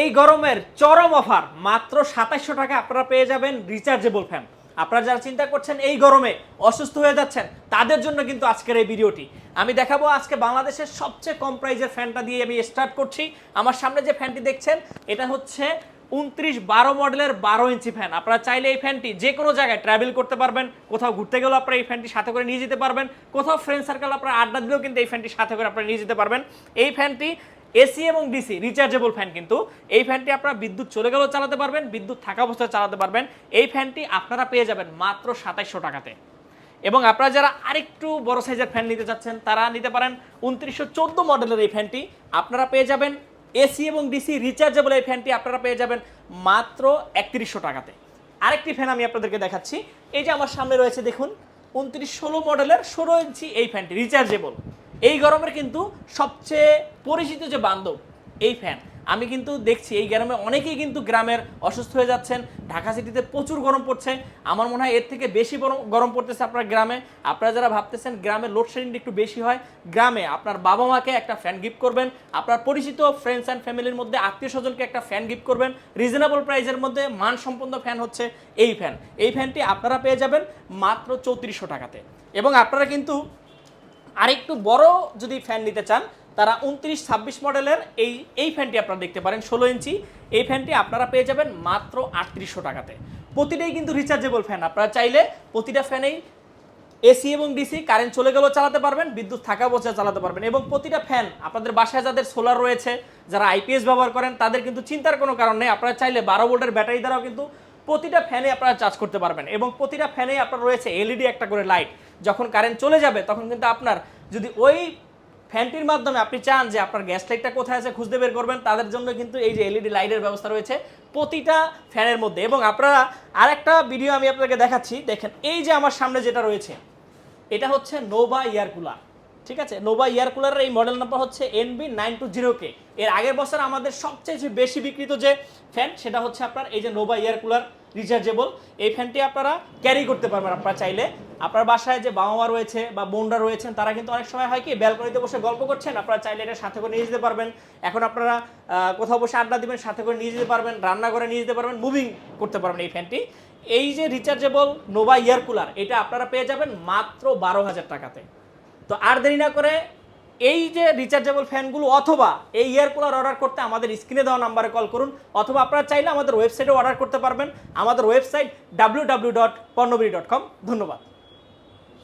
এই গরমের চরম অফার। মাত্র সাতাইশশো টাকা আপনারা পেয়ে যাবেন রিচার্জেবল ফ্যান আপনারা যারা চিন্তা করছেন এই গরমে অসুস্থ হয়ে যাচ্ছেন, তাদের জন্য কিন্তু আজকের এই ভিডিওটি। আমি দেখাবো আজকে বাংলাদেশের সবচেয়ে কম প্রাইজের ফ্যানটা দিয়ে আমি স্টার্ট করছি। আমার সামনে যে ফ্যানটি দেখছেন, এটা হচ্ছে উনত্রিশ বারো মডেলের বারো ইঞ্চি ফ্যান আপনারা চাইলে এই ফ্যানটি যে কোনো জায়গায় ট্রাভেল করতে পারবেন। কোথাও ঘুরতে গেলেও আপনারা এই ফ্যানটি সাথে করে নিয়ে যেতে পারবেন। কোথাও ফ্রেন্ড সার্কেল আপনারা আড্ডা দিলেও কিন্তু এই ফ্যানটি সাথে করে আপনারা নিয়ে যেতে পারবেন। এই ফ্যানটি এসি এবং ডিসি রিচার্জেবল ফ্যান কিন্তু। এই ফ্যানটি আপনারা বিদ্যুৎ চলে গেলেও চালাতে পারবেন, বিদ্যুৎ থাকা অবস্থায় চালাতে পারবেন। এই ফ্যানটি আপনারা পেয়ে যাবেন মাত্র সাতাইশশো টাকাতে। এবং আপনারা যারা আরেকটু বড় সাইজের ফ্যান নিতে চাচ্ছেন, তারা নিতে পারেন উনত্রিশশো চোদ্দ মডেলের এই ফ্যানটি আপনারা পেয়ে যাবেন এসি এবং ডিসি রিচার্জেবল এই ফ্যানটি আপনারা পেয়ে যাবেন মাত্র একত্রিশশো টাকাতে। আরেকটি ফ্যান আমি আপনাদেরকে দেখাচ্ছি। এই যে আমার সামনে রয়েছে, দেখুন, উনত্রিশ ষোলো মডেলের ষোলো ইঞ্চি এই ফ্যানটি রিচার্জেবল এই গরমের কিন্তু সবচেয়ে পরিচিত যে বান্ধব, এই ফ্যান আমি কিন্তু দেখছি এই গ্রামে অনেকেই কিন্তু গ্রামের অসুস্থ হয়ে যাচ্ছেন, ঢাকা সিটিতে প্রচুর গরম পড়ছে। আমার মনে হয় এর থেকে বেশি গরম পড়তেছে আপনার গ্রামে। আপনারা যারা ভাবতেছেন গ্রামে লোডশেডিংটা একটু বেশি হয়, গ্রামে আপনার বাবা মাকে একটা ফ্যান গিফট করবেন, আপনার পরিচিত ফ্রেন্ডস অ্যান্ড ফ্যামিলির মধ্যে আত্মীয় স্বজনকে একটা ফ্যান গিফট করবেন রিজনেবল প্রাইসের মধ্যে মানসম্পন্ন ফ্যান হচ্ছে এই ফ্যান এই ফ্যানটি আপনারা পেয়ে যাবেন মাত্র চৌত্রিশশো টাকাতে। এবং আপনারা কিন্তু আরেকটু বড় যদি ফ্যান নিতে চান, তারা উনত্রিশ, ছাব্বিশ মডেলের এই এই ফ্যানটি আপনারা দেখতে পারেন, ষোলো ইঞ্চি। এই ফ্যানটি আপনারা পেয়ে যাবেন মাত্র আটত্রিশশো টাকাতে। প্রতিটাই কিন্তু রিচার্জেবল ফ্যান আপনারা চাইলে প্রতিটা ফ্যানেই এসি এবং ডিসি কারেন্ট চলে গেলেও চালাতে পারবেন, বিদ্যুৎ থাকা অবস্থায় চালাতে পারবেন এবং প্রতিটা ফ্যান আপনাদের বাসায় যাদের সোলার রয়েছে, যারা আইপিএস ব্যবহার করেন, তাদের কিন্তু চিন্তার কোনো কারণ নেই। আপনারা চাইলে বারো ভোল্টের ব্যাটারি দ্বারাও কিন্তু প্রতিটা ফ্যানে আপনারা চার্জ করতে পারবেন এবং প্রতিটা ফ্যানে আপনার রয়েছে এলইডি একটা করে লাইট যখন কারেন্ট চলে যাবে, তখন কিন্তু আপনার যদি ওই ফ্যানটির মাধ্যমে আপনি চান যে আপনার গ্যাস লাইটটা কোথায় আছে খুঁজতে বের করবেন, তাদের জন্য কিন্তু এই যে এলইডি লাইটের ব্যবস্থা রয়েছে প্রতিটা ফ্যানের মধ্যে। এবং আপনারা আরেকটা ভিডিও আমি আপনাকে দেখাচ্ছি। দেখেন, এই যে আমার সামনে যেটা রয়েছে, এটা হচ্ছে নোভা ইয়ার কুলার ঠিক আছে? নোভা ইয়ার কুলারের এই মডেল নাম্বার হচ্ছে NB nine two zero K এর আগের বছর আমাদের সবচেয়ে বেশি বিক্রিত যে ফ্যান সেটা হচ্ছে আপনার এই যে নোভা ইয়ার কুলার রিচার্জেবল এই ফ্যানটি আপনারা ক্যারি করতে পারবেন আপনারা চাইলে। আপনার বাসায় যে বাবা মা রয়েছে বা বোনরা রয়েছেন, তারা কিন্তু অনেক সময় হয় কি, ব্যালকনিতে বসে গল্প করছেন, আপনারা চাইলে এটা সাথে করে নিয়ে যেতে পারবেন। এখন আপনারা কোথাও বসে আড্ডা দিবেন, সাথে করে নিয়ে যেতে পারবেন রান্না করে নিয়ে যেতে পারবেন মুভিং করতে পারবেন এই ফ্যানটি এই যে রিচার্জেবল নোভা ইয়ার কুলার এটা আপনারা পেয়ে যাবেন মাত্র বারো হাজার টাকাতে। তো আর দেরি না করে এই যে রিচার্জেবল ফ্যানগুলো অথবা এই ইয়ার কুলার অর্ডার করতে আমাদের স্ক্রিনে দেওয়া নাম্বারে কল করুন, অথবা আপনারা চাইলে আমাদের ওয়েবসাইটে অর্ডার করতে পারবেন। আমাদের website W W dot dot com ধন্যবাদ।